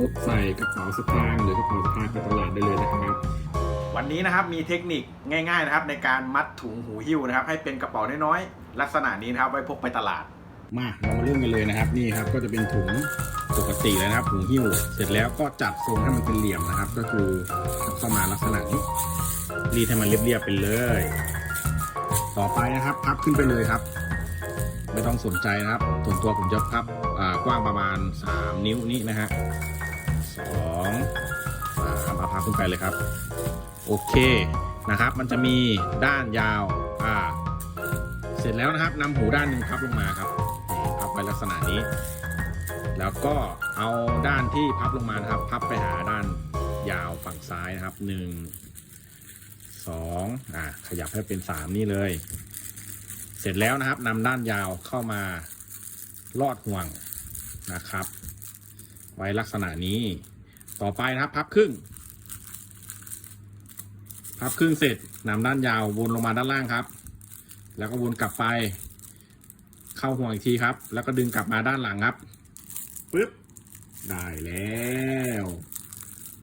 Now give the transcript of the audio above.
ปุ๊บใส่กระเป๋าสตางค์หรือกระเป๋าสะพายไปตลาดได้เลยนะครับ วันนี้นะครับมีเทคนิคง่ายๆนะครับในการมัดถุงหูหิ้วนะครับ ให้เป็นกระเป๋าน้อยๆลักษณะนี้นะครับไว้พกไปตลาด มาเรามาเริ่มกันเลยนะครับ นี่ครับก็จะเป็นถุงปกติเลยนะครับถุงหิ้วเสร็จแล้วก็จัดทรงให้มันเป็นเหลี่ยมนะครับ ก็คือเข้ามาลักษณะนี้รีดให้มันเรียบๆไปเลย ต่อไปนะครับพับขึ้นไปเลยครับไม่ต้องสนใจนะครับส่วนตัวผมจะพับอ่ากว้างประมาณ 3 นิ้วนี้นะฮะ สองสามเอาพับขึ้นไปเลยครับ โอเคนะครับ มันจะมีด้านยาวอ่าเสร็จแล้วนะครับนำหูด้านหนึ่งพับลงมาครับพับไปลักษณะนี้ แล้วก็เอาด้านที่พับลงมานะครับ พับไปหาด้านยาวฝั่งซ้ายนะครับหนึ่งสองอะขยับให้เป็นสามนี่เลย เสร็จแล้วนะครับนำด้านยาวเข้ามาลอดห่วงนะครับ ไว้ลักษณะนี้ ต่อไปนะครับพับครึ่ง พับครึ่งเสร็จนำด้านยาววนลงมาด้านล่างครับ แล้วก็วนกลับไป เข้าห่วงอีกทีครับ แล้วก็ดึงกลับมาด้านหลังครับปึ๊บได้แล้ว